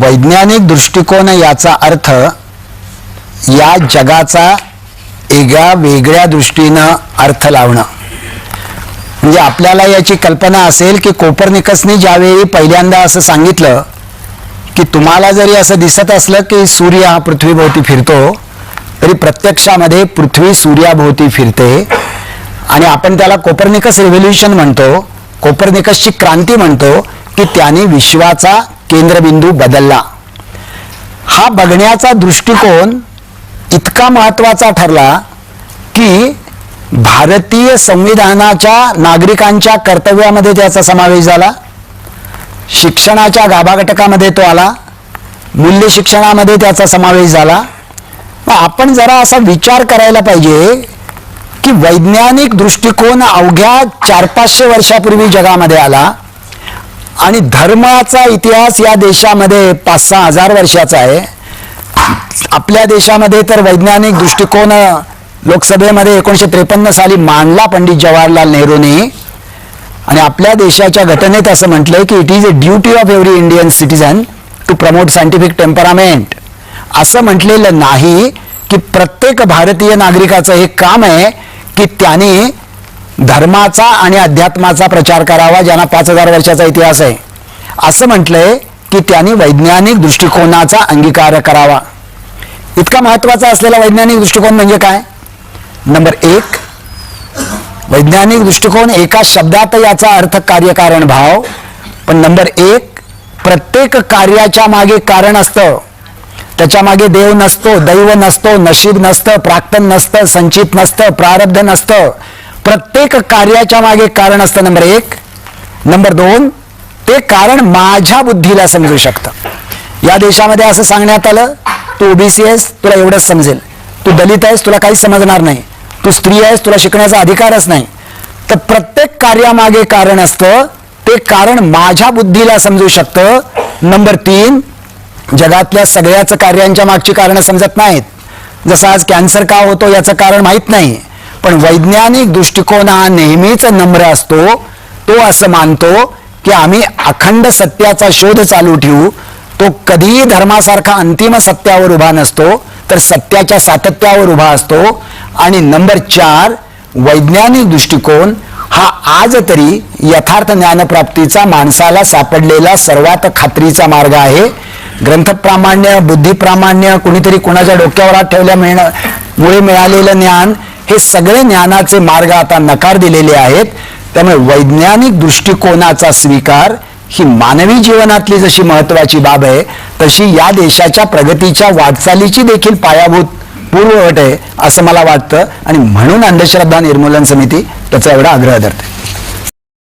वैज्ञानिक दृष्टिकोन याचा अर्थ या जगाचा एका वेगळ्या दृष्टीनं अर्थ लावणं. म्हणजे आपल्याला याची कल्पना असेल की कोपरनिकसने ज्यावेळी पहिल्यांदा असं सांगितलं की तुम्हाला जरी असं दिसत असलं की सूर्य हा पृथ्वीभोवती फिरतो तरी प्रत्यक्षामध्ये पृथ्वी सूर्याभोवती फिरते. आणि आपण त्याला कोपरनिकस रेव्होल्युशन म्हणतो कोपरनिकसची क्रांती म्हणतो की त्याने विश्वाचा केंद्रबिंदू बदलला. हा बघण्याचा दृष्टिकोन इतका महत्त्वाचा ठरला की भारतीय संविधानाच्या नागरिकांच्या कर्तव्यामध्ये त्याचा समावेश झाला. शिक्षणाच्या गाभाघटकामध्ये तो आला. मूल्य शिक्षणामध्ये त्याचा समावेश झाला. मग आपण जरा असा विचार करायला पाहिजे की वैज्ञानिक दृष्टिकोन अवघ्या चार पाचशे वर्षापूर्वी जगामध्ये आला. आणि धर्माचा इतिहास या देशामध्ये पाच सहा हजार वर्षाचा आहे. आपल्या देशामध्ये तर वैज्ञानिक दृष्टिकोन लोकसभेमध्ये एकोणीशे त्रेपन्न साली मांडला पंडित जवाहरलाल नेहरूने. आणि आपल्या देशाच्या घटनेत असं म्हटलंय की it is a duty of every Indian citizen to promote scientific temperament असं म्हटलेलं नाही की प्रत्येक भारतीय नागरिकाचं हे काम आहे की त्याने धर्माचा आणि अध्यात्माचा प्रचार करावा ज्यांना पाच हजार वर्षाचा इतिहास आहे. असं म्हटलंय की त्यांनी वैज्ञानिक दृष्टिकोनाचा अंगीकार करावा. इतका महत्त्वाचा असलेला वैज्ञानिक दृष्टिकोन म्हणजे काय? नंबर एक वैज्ञानिक दृष्टिकोन एका शब्दात याचा अर्थ कार्यकारण भाव. पण नंबर एक प्रत्येक कार्याच्या मागे कारण असतं. त्याच्यामागे देव नसतो दैव नसतो नशीब नसतं प्राक्तन नसतं संचित नसतं प्रारब्ध नसतं. प्रत्येक कार्याच्या मागे कारण असतं नंबर एक. नंबर दोन ते कारण माझ्या बुद्धीला समजू शकतं. या देशामध्ये असं सांगण्यात आलं तू ओबीसी आहेस तुला एवढंच समजेल. तू दलित आहेस तुला काहीच समजणार नाही. तू स्त्री आहेस तुला शिकण्याचा अधिकारच नाही. तर प्रत्येक कार्यामागे कारण असतं ते कारण माझ्या बुद्धीला समजू शकतं. नंबर तीन जगातल्या सगळ्याच कार्यांच्या मागची कारणं समजत नाहीत. जसं आज कॅन्सर का होतो याचं कारण माहीत नाही. पण वैज्ञानिक दृष्टिकोन हा नेहमीच नम्र असतो. तो असं मानतो की आम्ही अखंड सत्याचा शोध चालू ठेवू. तो कधीही धर्मासारखा अंतिम सत्यावर उभा नसतो तर सत्याच्या सातत्यावर उभा असतो. आणि नंबर चार वैज्ञानिक दृष्टिकोन हा आज तरी यथार्थ ज्ञानप्राप्तीचा माणसाला सापडलेला सर्वात खात्रीचा मार्ग आहे. ग्रंथप्रामाण्य बुद्धिप्रामाण्य कुणीतरी कुणाच्या डोक्यावर हात ठेवल्या मिळणं मुळे मिळालेलं ज्ञान हे सगळे ज्ञानाचे मार्ग आता नकार दिलेले आहेत. त्यामुळे वैज्ञानिक दृष्टिकोनाचा स्वीकार ही मानवी जीवनातली जशी महत्वाची बाब आहे तशी या देशाच्या प्रगतीच्या वाटचालीची देखील पायाभूत पूर्ववट आहे असं मला वाटतं. आणि म्हणून अंधश्रद्धा निर्मूलन समिती त्याचा एवढा आग्रह धरते.